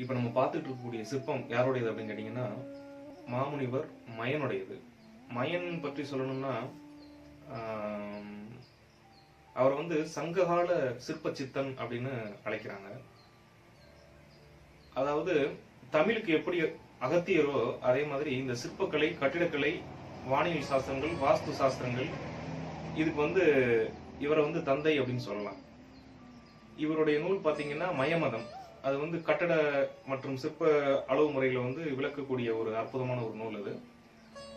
இப்போ நம்ம பார்த்துட்டு இருக்கக்கூடிய சிற்பம் யாருடையது அப்படின்னு கேட்டிங்கன்னா மாமுனிவர் மயனுடையது. மயன் பற்றி சொல்லணும்னா ஆம், அவர் வந்து சங்ககால சிற்ப சித்தன் அப்படின்னு அழைக்கிறாங்க. அதாவது தமிழுக்கு எப்படி அகத்தியரோ அதே மாதிரி இந்த சிற்பக்கலை கட்டிடக்கலை வானியல் சாஸ்திரங்கள் வாஸ்து சாஸ்திரங்கள் இதுக்கு வந்து இவரை வந்து தந்தை அப்படின்னு சொல்லலாம். இவருடைய நூல் பார்த்தீங்கன்னா மயமதம். அது வந்து கட்டட மற்றும் சிற்ப அளவு முறையில வந்து விளக்கக்கூடிய ஒரு அற்புதமான ஒரு நூல் அது.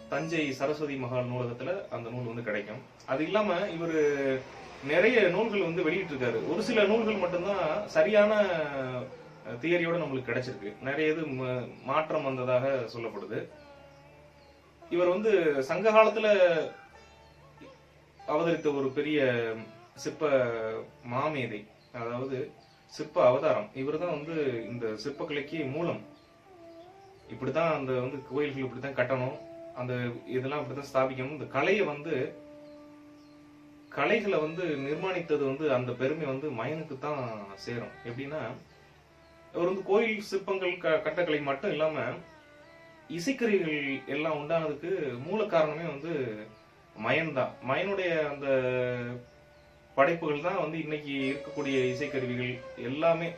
தஞ்சை சரஸ்வதி மகால் நூலகத்துல அந்த நூல் வந்து கிடைக்கும். அது இல்லாம இவர் நிறைய நூல்கள் வந்து வெளியிட்டிருக்காரு. ஒரு சில நூல்கள் மட்டும்தான் சரியான தியரியோட நம்மளுக்கு கிடைச்சிருக்கு. நிறைய இது ம- மாற்றம் வந்ததாக சொல்லப்படுது. இவர் வந்து சங்க காலத்துல அவதரித்த ஒரு பெரிய சிற்ப மாமேதை அதாவது சிற்ப அவதாரம். இவர்தான் வந்து இந்த சிற்பக்கலைக்கு மூலம். இப்படிதான் அந்த வந்து கோயில்கள் இப்படித்தான் கட்டணும். அந்த இதெல்லாம் இப்படிதான் ஸ்தாபிக்கணும். இந்த கலையை வந்து கலைகளை வந்து நிர்மாணித்தது வந்து அந்த பெருமை வந்து மயனுக்கு தான் சேரும். எப்படின்னா அவர் வந்து கோயில் சிற்பங்கள் க கட்டக்கலை மட்டும் இல்லாம இசைக்கருவிகள் எல்லாம் உண்டானதுக்கு மூல காரணமே வந்து மயன் தான் மயனுடைய அந்த படைப்புகள் தான் வந்து இன்னைக்கு இருக்கக்கூடிய இசைக்கருவிகள் எல்லாமே.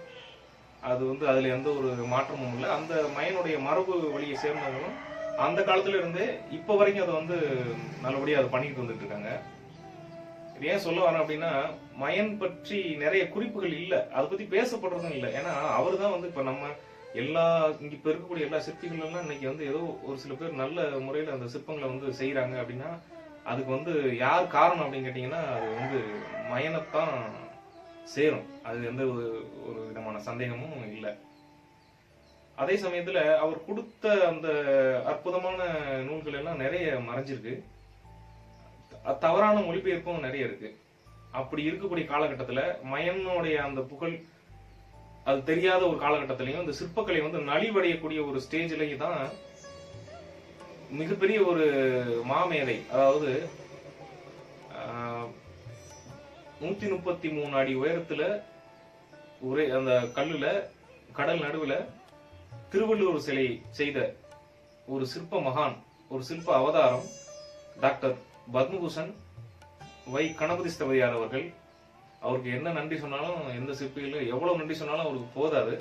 அது வந்து அதில் எந்த ஒரு மாற்றமும் இல்லை. அந்த மயனுடைய மரபு வழியை சேர்ந்தவங்களும் அந்த காலத்துல இருந்தே இப்போ வரைக்கும் அதை வந்து நல்லபடியாக அதை பண்ணிட்டு வந்துட்டு இருக்காங்க. இது ஏன் சொல்ல வரேன் அப்படின்னா மயன் பற்றி நிறைய குறிப்புகள் இல்லை. அதை பத்தி பேசப்படுறதும் இல்லை. ஏன்னா அவர் தான் வந்து இப்ப நம்ம எல்லா இங்க இப்ப இருக்கக்கூடிய எல்லா சிற்பிகள் எல்லாம் இன்னைக்கு வந்து ஏதோ ஒரு சில பேர் நல்ல முறையில அந்த சிற்பங்களை வந்து செய்யறாங்க அப்படின்னா அதுக்கு வந்து யார் காரணம் அப்படின்னு கேட்டிங்கன்னா அது வந்து மயனைத்தான் சேரும். அது எந்த ஒரு ஒரு விதமான சந்தேகமும் இல்லை. அதே சமயத்துல அவர் கொடுத்த அந்த அற்புதமான நூல்கள் எல்லாம் நிறைய மறைஞ்சிருக்கு. தவறான மொழிபெயர்ப்பும் நிறைய இருக்கு. அப்படி இருக்கக்கூடிய காலகட்டத்துல மயனுடைய அந்த புகழ் அது தெரியாத ஒரு காலகட்டத்திலையும் இந்த சிற்பக்கலை வந்து நலிவடையக்கூடிய ஒரு ஸ்டேஜ்லயும் தான் மிகப்பெரிய ஒரு மாமேதை அதாவது ஆஹ், நூத்தி முப்பத்தி மூணு அடி உயரத்துல ஒரே அந்த கல்லுல கடல் நடுவுல திருவள்ளுவர் சிலை செய்த ஒரு சிற்ப மகான் ஒரு சிற்ப அவதாரம் டாக்டர் பத்மபூஷன் வை கணபதி ஸ்தபதியார் அவர்கள். அவருக்கு என்ன நன்றி சொன்னாலும் எந்த சிற்பிகளும் எவ்வளவு நன்றி சொன்னாலும் அவருக்கு போதாது.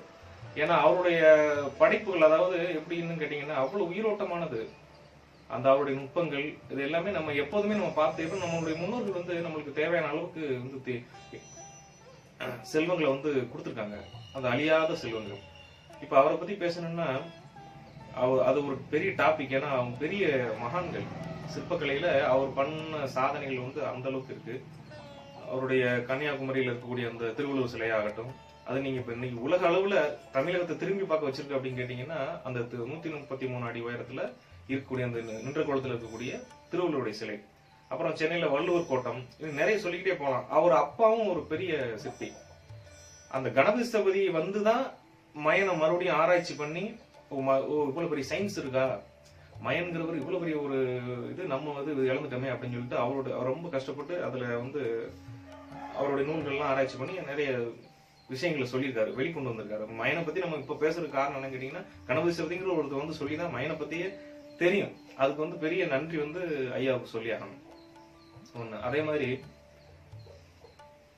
ஏன்னா அவருடைய படைப்புகள் அதாவது எப்படின்னு கேட்டீங்கன்னா அவ்வளவு உயிரோட்டமானது. அந்த அவருடைய நுட்பங்கள் இது எல்லாமே நம்ம எப்போதுமே நம்ம பார்த்து நம்மளுடைய முன்னோர்கள் வந்து நம்மளுக்கு தேவையான அளவுக்கு வந்து தே- செல்வங்களை வந்து கொடுத்துருக்காங்க. அந்த அழியாத செல்வங்கள். இப்போ அவரை பற்றி பேசணும்னா அவர் அது ஒரு பெரிய டாபிக் ஏன்னா அவங்க பெரிய மகான்கள். சிற்பக்கலையில் அவர் பண்ண சாதனைகள் வந்து அந்த அளவுக்கு இருக்கு. அவருடைய கன்னியாகுமரியில் இருக்கக்கூடிய அந்த திருவள்ளுவர் சிலையாகட்டும் அது நீங்க இப்ப இன்னைக்கு உலக அளவுல தமிழகத்தை திரும்பி பார்க்க வச்சிருக்கு அப்படின்னு கேட்டீங்கன்னா அந்த நூற்றி நூத்தி முப்பத்தி மூணு அடி உயரத்துல இருக்கக்கூடிய அந்த நின்ற குளத்தில் இருக்கக்கூடிய திருவள்ளுவருடைய சிலை. அப்புறம் சென்னையில் வள்ளுவர் கோட்டம் இது நிறைய சொல்லிக்கிட்டே போகலாம் அவர் அப்பாவும் ஒரு பெரிய சிற்பி. அந்த கணபதி வந்து வந்துதான் மயனை மறுபடியும் ஆராய்ச்சி பண்ணி இவ்வளோ ம- ஓ, பெரிய சயின்ஸ் இருக்கா? மயன்கிறவர் இவ்வளோ பெரிய ஒரு இது நம்ம வந்து இது இழந்துட்டோமே அப்படின்னு சொல்லிட்டு அவரோட அவர் ரொம்ப கஷ்டப்பட்டு அதில் வந்து அவருடைய நூல்கள்லாம் ஆராய்ச்சி பண்ணி நிறைய விஷயங்களை சொல்லியிருக்காரு வெளிக்கொண்டு வந்திருக்காரு. மயனை பற்றி நம்ம இப்போ பேசுறதுக்கு காரணம் என்னன்னு கேட்டிங்கன்னா கணபதி சிவதிங்கிற ஒருத்தர் வந்து சொல்லி தான் மயனை பற்றியே தெரியும். அதுக்கு வந்து பெரிய நன்றி வந்து ஐயாவுக்கு சொல்லி ஆகணும். ஒண்ணு. அதே மாதிரி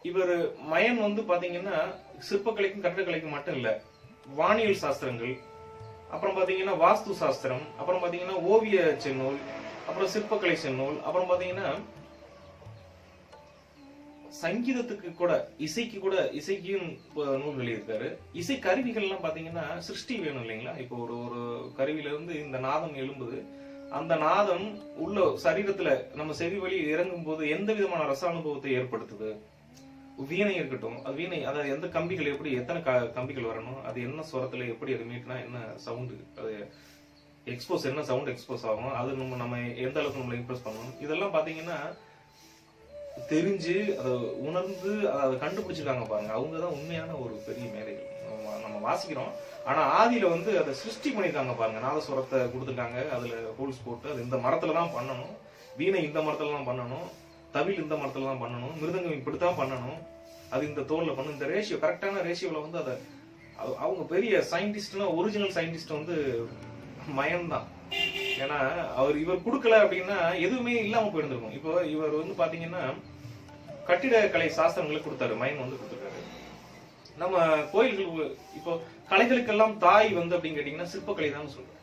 இவர் மயன் வந்து பாத்தீங்கன்னா சிற்பக்கலைக்கும் கட்டடக்கலைக்கும் மட்டும் இல்ல வானியல் சாஸ்திரங்கள் அப்புறம் பாத்தீங்கன்னா வாஸ்து சாஸ்திரம் அப்புறம் பாத்தீங்கன்னா ஓவிய செந்நூல் அப்புறம் சிற்பக்கலை செந்நூல் அப்புறம் பாத்தீங்கன்னா சங்கீதத்துக்கு கூட இசைக்கு கூட இசைக்கும் நூல் வெளியிருக்காரு இசை கருவிகள்லாம் பாத்தீங்கன்னா சிருஷ்டி வேணும் இல்லைங்களா? இப்போ ஒரு ஒரு கருவியில இருந்து இந்த நாதம் எழும்புது. அந்த நாதம் உள்ள சரீரத்துல நம்ம செவி வழி இறங்கும் போது எந்த விதமான ரச அனுபவத்தை ஏற்படுத்துது? வீணை இருக்கட்டும். அது வீணை அதாவது எந்த கம்பிகள் எப்படி எத்தனை க- கம்பிகள் வரணும்? அது என்ன சுரத்துல எப்படி அது மீட்டினா என்ன சவுண்டு அது எக்ஸ்போஸ் என்ன சவுண்ட் எக்ஸ்போஸ் ஆகும்? அது நம்ம நம்ம எந்த அளவுக்கு நம்மளை இம்ப்ரெஸ் பண்ணணும்? இதெல்லாம் பாத்தீங்கன்னா தெரிஞ்சு அதை உணர்ந்து அதை கண்டுபிடிச்சிருக்காங்க பாருங்க. அவங்க தான் உண்மையான ஒரு பெரிய மேதைகள். நம்ம- வாசிக்கிறோம். ஆனா ஆதியில வந்து அதை சிருஷ்டி பண்ணியிருக்காங்க பாருங்க. நாதஸ்வரத்தை கொடுத்துருக்காங்க. அதுல ஹோல்ஸ் போட்டு அது இந்த மரத்துல தான் பண்ணணும். வீணை இந்த மரத்துல தான் பண்ணணும். தவில் இந்த மரத்துல தான் பண்ணணும். மிருதங்கம் இப்படித்தான் பண்ணணும். அது இந்த தோல்ல பண்ணணும். இந்த ரேஷியோ கரெக்டான ரேஷியோல வந்து அதை அவங்க பெரிய சயின்டிஸ்ட்னா ஒரிஜினல் சயின்டிஸ்ட் வந்து மயன் தான் ஏன்னா அவர் இவர் கொடுக்கல அப்படின்னா எதுவுமே இல்லாம போயிருந்திருக்கும். இப்போ இவர் வந்து பாத்தீங்கன்னா கட்டிடக்கலை சாஸ்திரங்களை கொடுத்தாரு. மைன் வந்து கொடுத்துருக்காரு. நம்ம கோயில்கள் இப்போ கலைகளுக்கெல்லாம் தாய் வந்து அப்படின்னு கேட்டீங்கன்னா சிற்பக்கலை தான் சொல்றேன்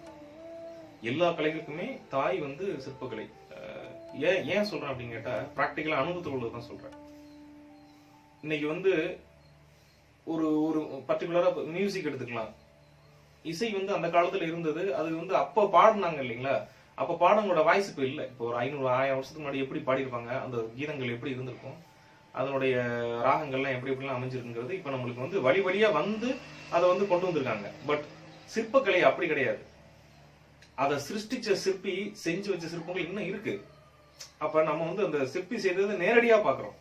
எல்லா கலைகளுக்குமே தாய் வந்து சிற்பக்கலை. ஏன் ஏன் சொல்றேன் அப்படின்னு கேட்டா பிராக்டிக்கலா அனுபவத்தில் உள்ளது தான் சொல்றேன். இன்னைக்கு வந்து ஒரு ஒரு பர்டிகுலரா மியூசிக் எடுத்துக்கலாம். இசை வந்து அந்த காலத்துல இருந்தது. அது வந்து அப்ப பாடினாங்க இல்லைங்களா? அப்ப பாடங்களோட வாய்ஸ் இப்ப இல்ல. இப்போ ஒரு ஐநூறு ஆயிரம் வருஷத்துக்கு முன்னாடி எப்படி பாடியிருப்பாங்க? அந்த கீதங்கள் எப்படி இருந்திருக்கும்? அதனுடைய ராகங்கள்லாம் எப்படி எப்படிலாம் அமைஞ்சிருக்குங்கிறது இப்ப நம்மளுக்கு வந்து வழி வழியா வந்து அதை வந்து கொண்டு வந்திருக்காங்க. பட் சிற்பக்கலை அப்படி கிடையாது. அதை சிருஷ்டிச்ச சிற்பி செஞ்சு வச்ச சிற்பங்கள் இன்னும் இருக்கு. அப்ப நம்ம வந்து அந்த சிற்பி செய்தது நேரடியா பாக்குறோம்.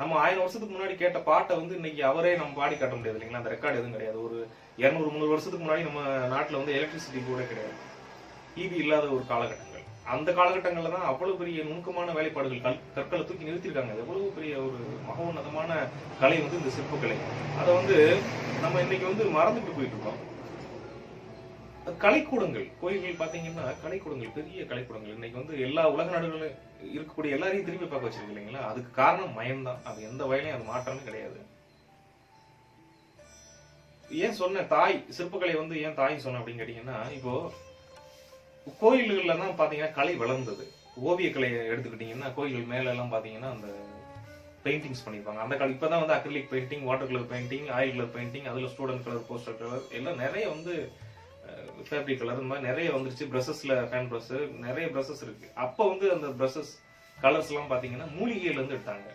நம்ம ஆயிரம் வருஷத்துக்கு முன்னாடி கேட்ட பாட்டை வந்து இன்னைக்கு அவரே நம்ம பாடி காட்ட முடியாது இல்லைங்களா? அந்த ரெக்கார்டு எதுவும் கிடையாது. ஒரு இருநூறு முந்நூறு வருஷத்துக்கு முன்னாடி நம்ம நாட்டில் வந்து எலக்ட்ரிசிட்டி கூட கிடையாது. டிவி இல்லாத ஒரு காலகட்டங்கள். அந்த காலகட்டங்களில் தான் அவ்வளவு பெரிய நுணுக்கமான வேலைப்பாடுகள் கல் கற்களை தூக்கி நிறுத்திருக்காங்க. அது எவ்வளவு பெரிய ஒரு மகோன்னதமான கலை வந்து இந்த சிற்பக்கலை. அதை வந்து நம்ம இன்னைக்கு வந்து மறந்துட்டு போயிட்டு இருக்கோம். கலைக்கூடங்கள். கோயில்கள் பார்த்தீங்கன்னா கலைக்கூடங்கள் பெரிய கலைக்கூடங்கள். இன்னைக்கு வந்து எல்லா உலக நாடுகளும் இருக்கக்கூடிய எல்லாரையும் திரும்பி பார்க்க வச்சிருக்கு இல்லைங்களா? அதுக்கு காரணம் மயம்தான். அது எந்த வயலையும் அது மாற்றமே கிடையாது. ஏன் சொன்ன தாய் சிற்பக்கலை வந்து ஏன் தாய் சொன்ன அப்படின்னு கேட்டீங்கன்னா இப்போ கோயில்கள்ல தான் பாத்தீங்கன்னா கலை வளர்ந்தது. ஓவியக்கலையை எடுத்துக்கிட்டீங்கன்னா கோயில்கள் மேல எல்லாம் பாத்தீங்கன்னா அந்த பெயிண்டிங்ஸ் பண்ணிருப்பாங்க. அந்த கால இப்பதான் வந்து acrylic painting water colour painting oil colour painting அதுல ஸ்டூடெண்ட் கலர் போஸ்டர் கலர் எல்லாம் நிறைய வந்து ஃபேப்ரிக் கலர் இந்த மாதிரி நிறைய வந்துருச்சு. ப்ரஷஸில் ஹேண்ட் ப்ரஷ் நிறைய ப்ரஷஸ் இருக்கு. அப்ப வந்து அந்த பிரஷஸ் கலர்ஸ் எல்லாம் பாத்தீங்கன்னா இருந்து எடுத்தாங்க.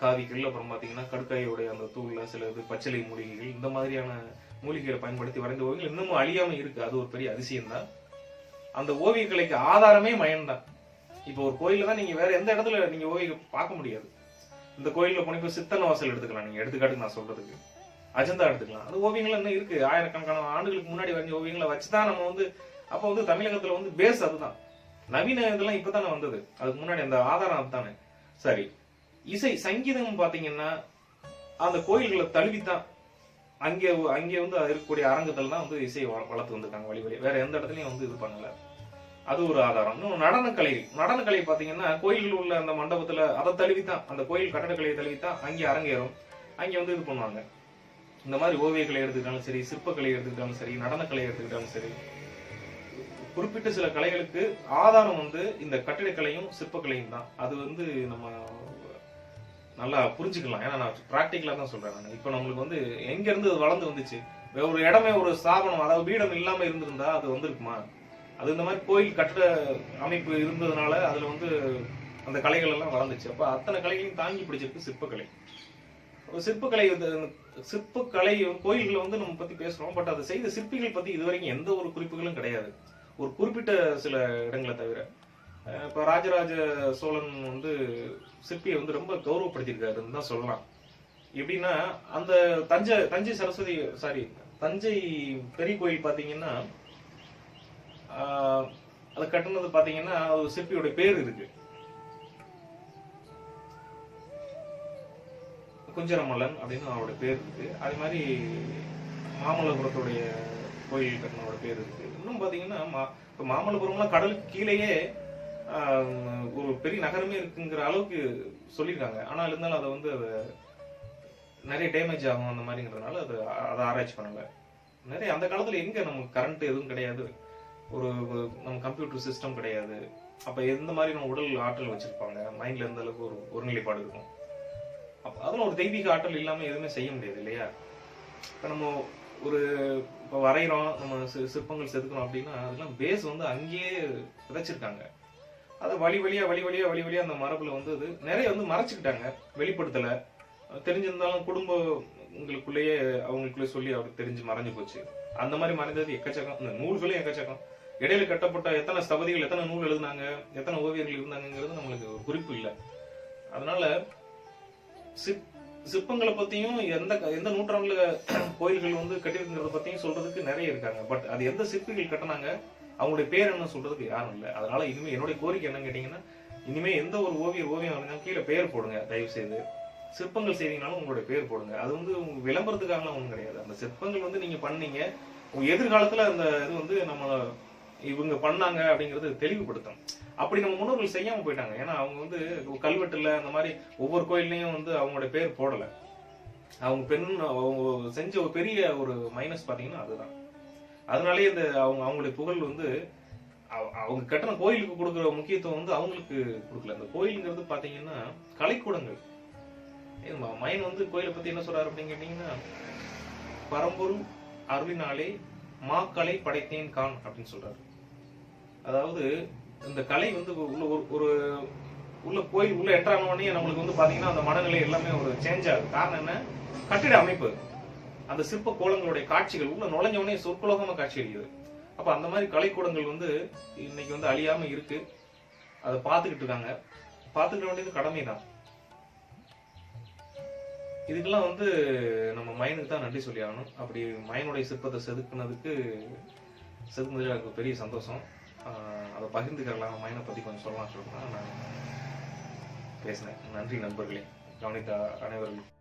காவிகள் அப்புறம் பாத்தீங்கன்னா கடுக்காயோடைய அந்த தூள்ல சில இது பச்சிலை மூலிகைகள் இந்த மாதிரியான மூலிகைகளை பயன்படுத்தி வரைந்த ஓவியங்கள் இன்னமும் அழியாம இருக்கு. அது ஒரு பெரிய அதிசயம்தான். அந்த ஓவியக்கலைக்கு ஆதாரமே மயம் தான் இப்போ ஒரு கோயில்ல தான் நீங்க வேற எந்த இடத்துல நீங்க ஓவியம் பார்க்க முடியாது. இந்த கோயில்ல போனீங்க சித்தன வாசல் எடுத்துக்கலாம். நீங்க எடுத்துக்காட்டுக்கு நான் சொல்றதுக்கு. அஜந்தா எடுத்துக்கலாம். அந்த ஓவியங்கள் என்ன இருக்கு. ஆயிரக்கணக்கான ஆண்டுகளுக்கு முன்னாடி வரைஞ்ச ஓவியங்களை வச்சுதான் நம்ம வந்து அப்ப வந்து தமிழகத்துல வந்து பேஸ் அதுதான். நவீன இதெல்லாம் இப்பதானே வந்தது. அதுக்கு முன்னாடி அந்த ஆதாரம் அதுதானே. சரி. இசை சங்கீதம் பாத்தீங்கன்னா அந்த கோயில்களை தழுவித்தான். அங்கே அங்கே வந்து இருக்கக்கூடிய அரங்கத்துல தான் வந்து இசையை வள- வளர்த்து வந்திருக்காங்க வழி வழி வேற எந்த இடத்துலயும் வந்து இது பண்ணல. அது ஒரு ஆதாரம். இன்னும் நடனக்கலை. நடனக்கலை பாத்தீங்கன்னா கோயில்கள் உள்ள அந்த மண்டபத்துல அதை தழுவித்தான். அந்த கோயில் கட்டடக்கலையை தழுவித்தான். அங்கே அரங்கேறும். அங்கே வந்து இது பண்ணுவாங்க. இந்த மாதிரி ஓவியக்கலை எடுத்துக்கிட்டாலும் சரி சிற்பக்கலை எடுத்துக்கிட்டாலும் சரி நடனக்கலை எடுத்துக்கிட்டாலும் சரி குறிப்பிட்ட சில கலைகளுக்கு ஆதாரம் வந்து இந்த கட்டிடக்கலையும் சிற்பக்கலையும் தான். அது வந்து நம்ம நல்லா புரிஞ்சுக்கலாம். ஏன்னா நான் ப்ராக்டிக்கலாக தான் சொல்றேன் நான். இப்போ நம்மளுக்கு வந்து எங்க இருந்து அது வளர்ந்து வந்துச்சு? ஒரு இடமே ஒரு ஸ்தாபனம் அதாவது பீடம் இல்லாம இருந்திருந்தா அது வந்திருக்குமா? அது இந்த மாதிரி கோயில் கட்டிட அமைப்பு இருந்ததுனால அதுல வந்து அந்த கலைகள் எல்லாம் வளர்ந்துச்சு. அப்ப அத்தனை கலைகளையும் தாங்கி பிடிச்சிருக்கு சிற்பக்கலை. சிற்பக்கலை வந்து சிற்பக்கலை கோயில்களை வந்து நம்ம பத்தி பேசுறோம். பட் அதை செய்த சிற்பிகள் பத்தி இதுவரைக்கும் எந்த ஒரு குறிப்புகளும் கிடையாது. ஒரு குறிப்பிட்ட சில இடங்களை தவிர இப்போ இப்ப ராஜராஜ சோழன் வந்து சிற்பியை வந்து ரொம்ப கௌரவப்படுத்தியிருக்காருன்னு தான் சொல்லலாம். எப்படின்னா அந்த தஞ்சை தஞ்சை சரஸ்வதி சாரி தஞ்சை பெரிய கோயில் பாத்தீங்கன்னா அதை கட்டுனது பாத்தீங்கன்னா ஒரு சிற்பியோட பேர் இருக்கு. குஞ்சரமல்லன் அப்படின்னு அவரோட பேர் இருக்கு. அதே மாதிரி மாமல்லபுரத்துடைய கோயில் கட்டினோட பேர் இருக்கு. இன்னும் பாத்தீங்கன்னா மா- இப்போ மாமல்லபுரம்லாம் கடலுக்கு கீழேயே ஒரு பெரிய நகரமே இருக்குங்கிற அளவுக்கு சொல்லியிருக்காங்க. ஆனால் இருந்தாலும் அதை வந்து அதை நிறைய டேமேஜ் ஆகும் அந்த மாதிரிங்கிறதுனால அது அதை ஆராய்ச்சி பண்ணல. நிறைய அந்த காலத்தில் எங்கே நமக்கு கரண்ட் எதுவும் கிடையாது. ஒரு நம்ம கம்ப்யூட்டர் சிஸ்டம் கிடையாது. அப்போ எந்த மாதிரி நம்ம உடல் ஆற்றல் வச்சுருப்பாங்க? மைண்டில் எந்த அளவுக்கு ஒரு ஒருநிலைப்பாடு இருக்கும்? அப்ப அதெல்லாம் ஒரு தெய்வீக ஆற்றல் இல்லாம எதுவுமே செய்ய முடியாது இல்லையா? இப்ப நம்ம ஒரு இப்போ வரைகிறோம் நம்ம சிற்பங்கள் செதுக்கிறோம் அப்படின்னா அதெல்லாம் பேஸ் வந்து அங்கேயே விதைச்சிருக்காங்க. அதை வழி வழியா வழி வழியா வழி வழியா அந்த மரபுல வந்து அது நிறைய வந்து மறைச்சுக்கிட்டாங்க வெளிப்படுத்தலை. தெரிஞ்சிருந்தாலும் குடும்ப உங்களுக்குள்ளேயே அவங்களுக்குள்ளே சொல்லி அவருக்கு தெரிஞ்சு மறைஞ்சு போச்சு. அந்த மாதிரி மறைந்தது எக்கச்சக்கம். இந்த நூல்களும் எக்கச்சக்கம். இடையில கட்டப்பட்ட எத்தனை ஸ்தபதிகள் எத்தனை நூல் எழுதுனாங்க எத்தனை ஓவியர்கள் இருந்தாங்கிறது நம்மளுக்கு ஒரு குறிப்பு இல்லை. அதனால சிற் சிற்பங்களை பத்தியும் எந்த எந்த நூற்றாண்டுல கோயில்கள் வந்து கட்டியிருக்கிறத பத்தியும் சொல்றதுக்கு நிறைய இருக்காங்க. பட் அது எந்த சிற்பிகள் கட்டினாங்க அவங்களுடைய பேர் என்ன சொல்றதுக்கு யாரும் இல்லை. அதனால இனிமே என்னுடைய கோரிக்கை என்னன்னு கேட்டீங்கன்னா இனிமே எந்த ஒரு ஓவியர் ஓவியம் வரைஞ்சாலும் கீழே பேர் போடுங்க தயவு செய்து சிற்பங்கள் செய்றீங்கனாலும் உங்களுடைய பேர் போடுங்க. அது வந்து உங்க விளம்பரத்துக்காகலாம் ஒன்றும் கிடையாது. அந்த சிற்பங்கள் வந்து நீங்க பண்ணீங்க உங்க எதிர்காலத்துல அந்த இது வந்து நம்ம இவங்க பண்ணாங்க அப்படிங்கறது தெளிவுபடுத்தும் அப்படி நம்ம முன்னோர்கள் செய்யாம போயிட்டாங்க. ஏன்னா அவங்க வந்து கல்வெட்டுல அந்த மாதிரி ஒவ்வொரு கோயில்லையும் வந்து அவங்களுடைய பேர் போடல. அவங்க பெண் அவங்க செஞ்ச ஒரு பெரிய ஒரு மைனஸ் பாத்தீங்கன்னா அதுதான். அதனாலேயே இந்த அவங்க அவங்களுடைய புகழ் வந்து அவ- அவங்க கட்டின கோயிலுக்கு கொடுக்குற முக்கியத்துவம் வந்து அவங்களுக்கு கொடுக்கல. அந்த கோயிலுங்கிறது பாத்தீங்கன்னா கலைக்கூடங்கள். மயன் வந்து கோயிலை பத்தி என்ன சொல்றாரு அப்படின்னு கேட்டீங்கன்னா பரம்பொருள் அருளினாலே மாக்களை படைத்தேன் கான் அப்படின்னு சொல்றாரு. அதாவது இந்த கலை வந்து உள்ள ஒரு ஒரு உள்ள கோயில் உள்ள என்ட்ரான உடனே நம்மளுக்கு வந்து பாத்தீங்கன்னா அந்த மனநிலை எல்லாமே ஒரு சேஞ்ச் ஆகுது. காரணம் என்ன? கட்டிட அமைப்பு. அந்த சிற்ப கோலங்களுடைய காட்சிகள் உள்ள நுழைஞ்ச உடனே சொற்குலோகமா காட்சி அளிக்குது. அப்ப அந்த மாதிரி கலைக்கூடங்கள் வந்து இன்னைக்கு வந்து அழியாம இருக்கு. அதை பார்த்துக்கிட்டு இருக்காங்க. பார்த்துக்கிட வேண்டியது கடமை தான் இதுக்கெல்லாம் வந்து நம்ம மயனுக்கு தான் நன்றி சொல்லி ஆகணும் அப்படி மயனுடைய சிற்பத்தை செதுக்குனதுக்கு செதுக்குனதுல எனக்கு பெரிய சந்தோஷம். ஆஹ் அதை பகிர்ந்துக்கிறலாம் மைனை பத்தி கொஞ்சம் சொல்லலாம் சொல்லிட்டு தான் நான் பேசினேன். நன்றி நண்பர்களே. கவனித்த அனைவர்களும்